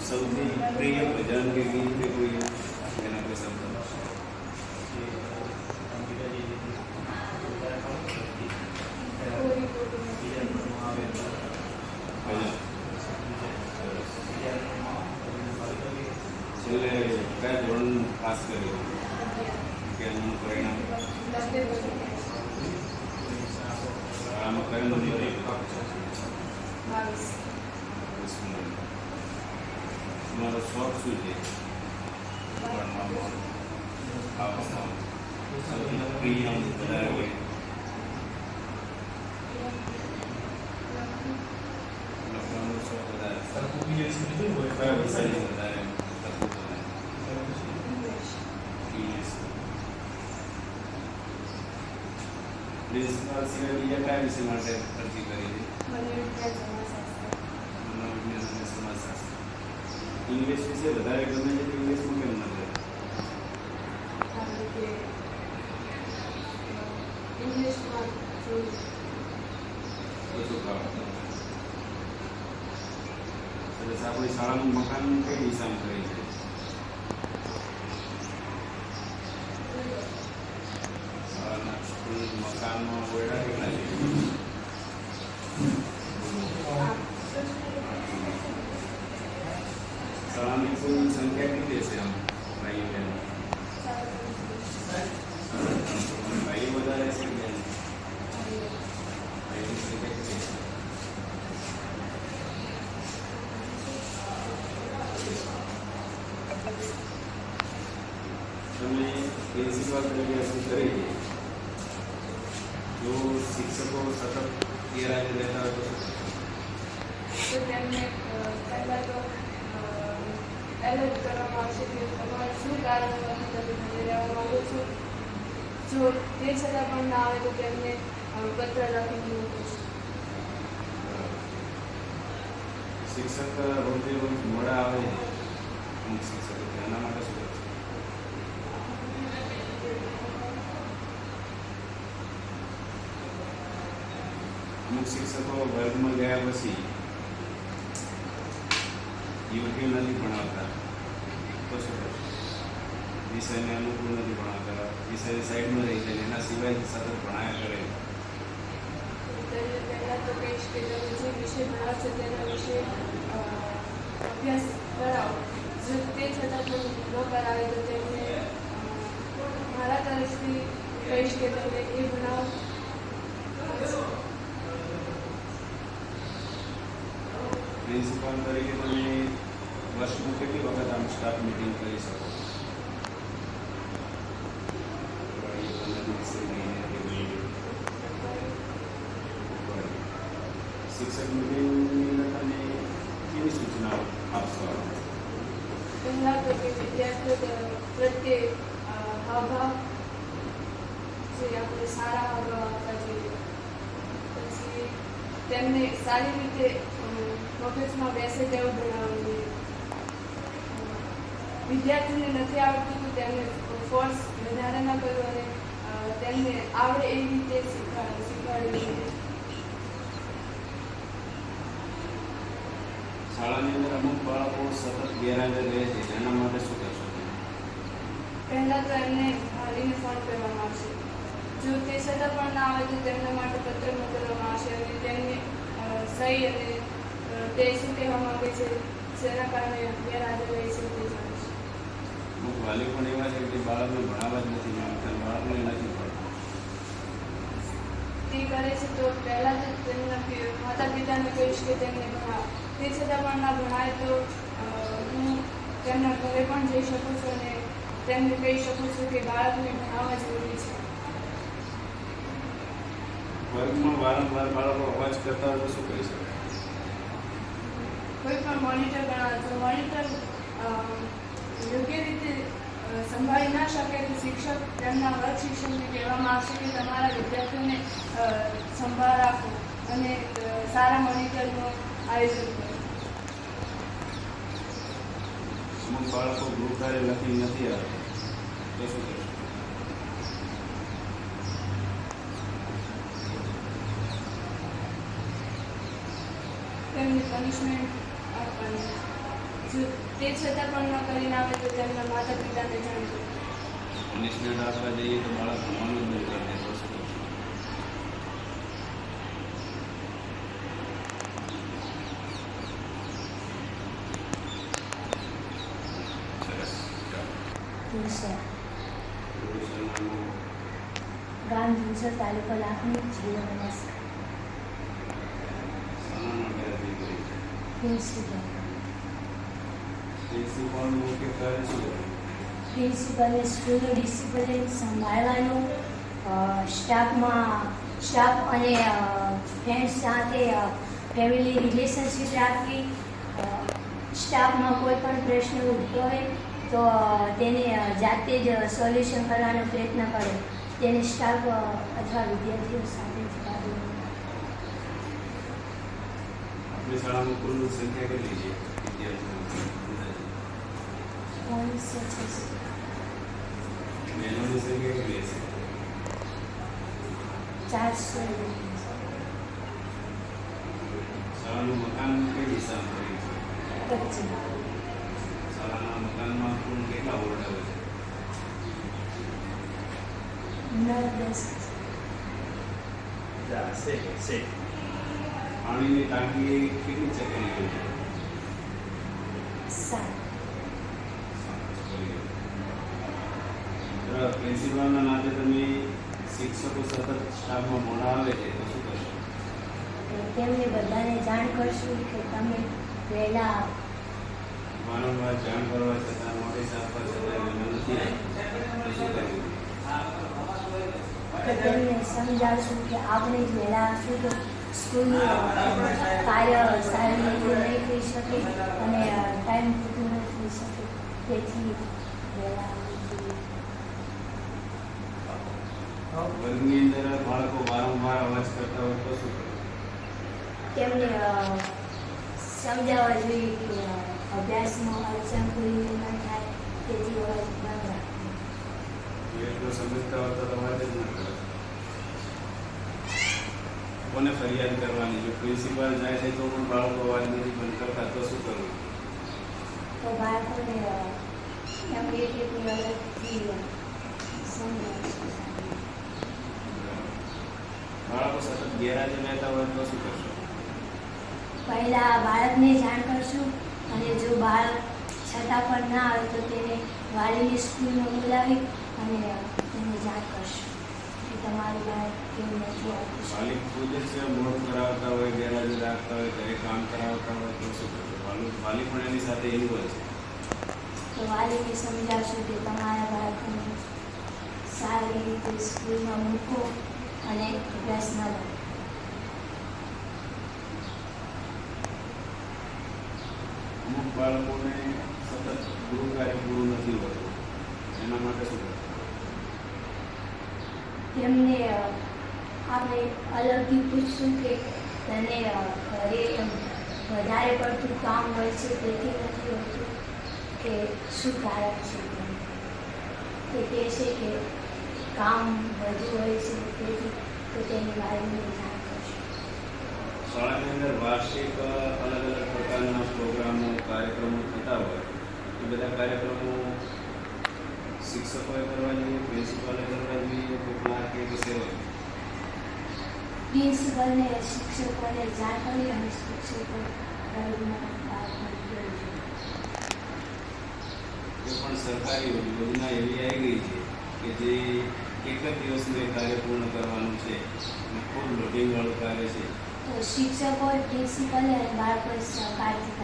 સૌથી પ્રિય ભજન કે ગીત કે કોઈ એના કોઈ શબ્દ ધોરણ પાસ કર્યું કે એનું પરિણામ શાળામાં કયો નંબર આવ્યો? તમારો શોખ શું છે ભણવામાં ખાવામાં સૌથી પ્રિય આમ વધારે હોય લખવાનો શોખ વધારે પ્રિન્સિપાલ સિવાય બીજા કયા વિષય માટે અરજી કરી હતી મનોવિજ્ઞાન અને સમાજશાસ્ત્ર ઇંગ્લિશ વિશે વધારે ગમે છે કે ઇંગ્લિશમાં કેમ ન ગમે ઇંગ્લિશમાં થોડું ઓછું ખાવા સરસ આપણી શાળાનું મકાન કઈ દિશામાં કરી છે શાળાના સ્કૂલ મકાનમાં ઓરડા કેટલા છે શાળાની કુલ સંખ્યા કેટલી છે આમ ભાઈઓ બહેનો ભાઈઓ વધારે છે કે બહેનો? ભાઈઓની તમે પ્રિન્સિપાલ તરીકે શું કરી છે જો શિક્ષકો સતત ગેરહાજર રહેતા હોય તો શું તો તેમને અ, પહેલા તો એલર્ટ કરવામાં આવશે કે તમારે શું કારણ નથી તમે ઘરે રહેવા માંગો છો જો તે છતાં પણ ના આવે તો તેમને અ, પત્ર લખીને મોકલશે શિક્ષક રોજે રોજ મોડા આવે છે અમુક શિક્ષકો તો એના માટે શું કરશે અમુક શિક્ષકો વર્ગમાં ગયા પછી યોગ્ય નથી ભણાવતા. તો શું વિષયને અનુકૂળ નથી ભણાવતા. વિષય સાઈડમાં રહી જાય એના સિવાય સતત ભણાયા કરે. પહેલાં તો કહીશ કે તમે જે વિષય ભણાવો છો તેના વિશે અભ્યાસ કરાવો. જો તે છતાં પણ ન કરાવે તો મારા તરફથી કહીશ કે તમે એ ભણાવો. પ્રિન્સિપાલ તરીકે તમે વર્ષમાં કેટલી વખત આમ સ્ટાફ મિટિંગ કરી શકો? શિક્ષક મિટિંગની તમે કેવી સૂચના આપશો પહેલાં તો કે વિદ્યાર્થીઓ પ્રત્યે હાવભાવ જે આપણે સારા હાવભાવ આપવા જોઈએ તેમને સારી રીતે મગજમાં બેસે તેવું ભણાવવું વિદ્યાર્થીને નથી આવડતું તો તેમને ફોર્સ વધારે ના કરવો અને તેમને આવડે એવી રીતે શીખવા શીખવાડવું શાળાની અંદર અમુક બાળકો સતત ગેરહાજર રહે છે એના માટે શું કરશો પહેલાં તો એમને ફોન કરવામાં આવશે. જો તે છતાં પણ ના આવે તો તેમના માટે પત્ર મોકલવામાં આવશે અને તેમને સહી અને તે શું કહેવા માંગે છે જેના કારણે અત્યારે આજે રહી છે તે જાણીશ અમુક વાલી પણ એવા છે કે બાળકને ભણાવવા જ નથી માંગતા બાળકને નથી તે કરે છે તો પહેલાં જ તેમના માતા પિતાને કહીશ કે તેમને ભણાવ. તે છતાં પણ ના ભણાય તો હું તેમના ઘરે પણ જઈ શકું છું અને તેમને કહી શકું છું કે બાળકને ભણાવવા જરૂરી છે. વર્ગમાં વારંવાર બાળકો અવાજ કરતા હોય તો શું કરી શકાય કોઈ પણ મોનિટર જો મોનિટર યોગ્ય રીતે સંભાળી ના શકે તો શિક્ષક તેમના વર્ગ શિક્ષકને કહેવામાં આવશે કે તમારા વિદ્યાર્થીઓને સંભાળ રાખો અને સારા મોનિટરનું આયોજન કરો. અમુક બાળકો ગૃહ કાર્ય લખી નથી આવતા? તો શું કરશો? તેમને પનિશમેન્ટ આપવાની જો તે છતાં પણ ન કરીને આવે તો તેમના માતા પિતાને જાણજો. પનિશમેન્ટ આપવા જઈએ તો બાળક ભણવાનું બંધ કરી દે હિંસર તાલુકો લાખણી જિલ્લો બનાસકાંઠા શાના માટે અરજી કરી છે પ્રિન્સિપલ પ્રિન્સિપાલનું મુખ્ય કાર્ય શું પ્રિન્સિપલને સ્કૂલનું ડિસિપ્લિન સંભાળવાનું સ્ટાફમાં, સ્ટાફ અને ફ્રેન્ડ્સ સાથે ફેમિલી રિલેશનશીપ રાખવી સ્ટાફમાં કોઈ પણ પ્રશ્ન ઉદ્ભવે તો તેને જાતે જ સોલ્યુશન કરવાનો પ્રયત્ન કરે. તેને સ્ટાફ અથવા વિદ્યાર્થીઓ સાથે આપણી શાળામાં કુલ સંખ્યા કેટલી છે વિદ્યાર્થીઓ અંદાજે? ત્રણસો છસો બહેનોની સંખ્યા કેટલી હશે ચારસો શાળાનું મકાન કઈ દિશામાં કર્યું છે પચીસ શાળાના મકાનમાં કુલ કેટલા ઓરડાઓ છે નવ દસ હશે હશે પાણીની ટાંકી કેટલી ગઈ છે? પ્રિન્સિપાલના નાતે તમે શિક્ષકો સતત સ્ટાફમાં મોડા આવે છે તો શું કરશો? તેમને બધાને જાણ કરશું કે તમે વહેલા વારંવાર જાણ કરવા છતાં નોટિસ આપવા છતાં નથી તો શું કરવું તેમને સમજાવશું કે આપણે જ વહેલા આવશું તો સ્કૂલનું કાર્ય સારી રીતે નહીં થઈ શકે. અને ટાઈમ પૂરું ન થઈ શકે. તેથી વહેલા આવવું જોઈએ. વર્ગની અંદર બાળકો વારંવાર અવાજ કરતા હોય તો શું તેમને સમજાવવા જોઈએ કે અભ્યાસ અભ્યાસમાં અડચણ કોઈ ન થાય તેથી અવાજ બંધ રાખવો. એટલું સમજતા હોય તો તમારે જ ન કરે કોને ફરિયાદ કરવાની. જો પ્રિન્સિપાલ જાય છે તો પણ બાળકો અવાજ નથી બંધ કરતા તો શું કરવું? તો બાળકોને એમ કે કે અલગથી બાળકો સતત ગેરહાજર રહેતા હોય તો શું કરશો? પહેલા બાળકને જાણ કરશું અને જો બાળક છતાં પણ ના આવે તો તેને વાલીની સ્કૂલમાં બોલાવી અને તેને જાણ કરશું. કે તમારું બાળક કેવું નથી આવતું ખુદ જ મોડ કરાવતા હોય ગેરહાજર રાખતા હોય ઘરે કામ કરાવતા હોય તો શું કરશો માલિક પણ એની સાથે એવું હોય છે. તો વાલીને સમજાવશું કે તમારા બાળકને સારી રીતે સ્કૂલમાં મૂકો અને અભ્યાસમાં ન અમુક બાળકોને સતત ગુરુ કાર્ય પૂરું નથી હોતું. એના માટે શું તેમને આપણે અલગથી પૂછશું કે તને ઘરે એમ વધારે પડતું કામ હોય છે, તેથી નથી હોતું, કે શું કારણ છે તે? કહે છે કે કામ વધુ હોય છે, તેથી તો તેની વાલીને જાણ શાળાની અંદર વાર્ષિક અલગ અલગ પ્રકારના પ્રોગ્રામો, કાર્યક્રમો થતા હોય. એ બધા કાર્યક્રમો શિક્ષકોએ કરવા જોઈએ પ્રિન્સિપાલે કરવા જોઈએ કે ક્લાર્ક કે સેવક પ્રિન્સિપાલને શિક્ષકોને જાણ કરી અને શિક્ષકો પણ સરકારી યોજના એવી આવી ગઈ છે કે જે એક જ દિવસનું એ કાર્ય પૂર્ણ કરવાનું છે અને ખૂબ લોડિંગવાળું કાર્ય છે. તો શિક્ષકો પ્રિન્સિપલ અને બાળકો સહકારથી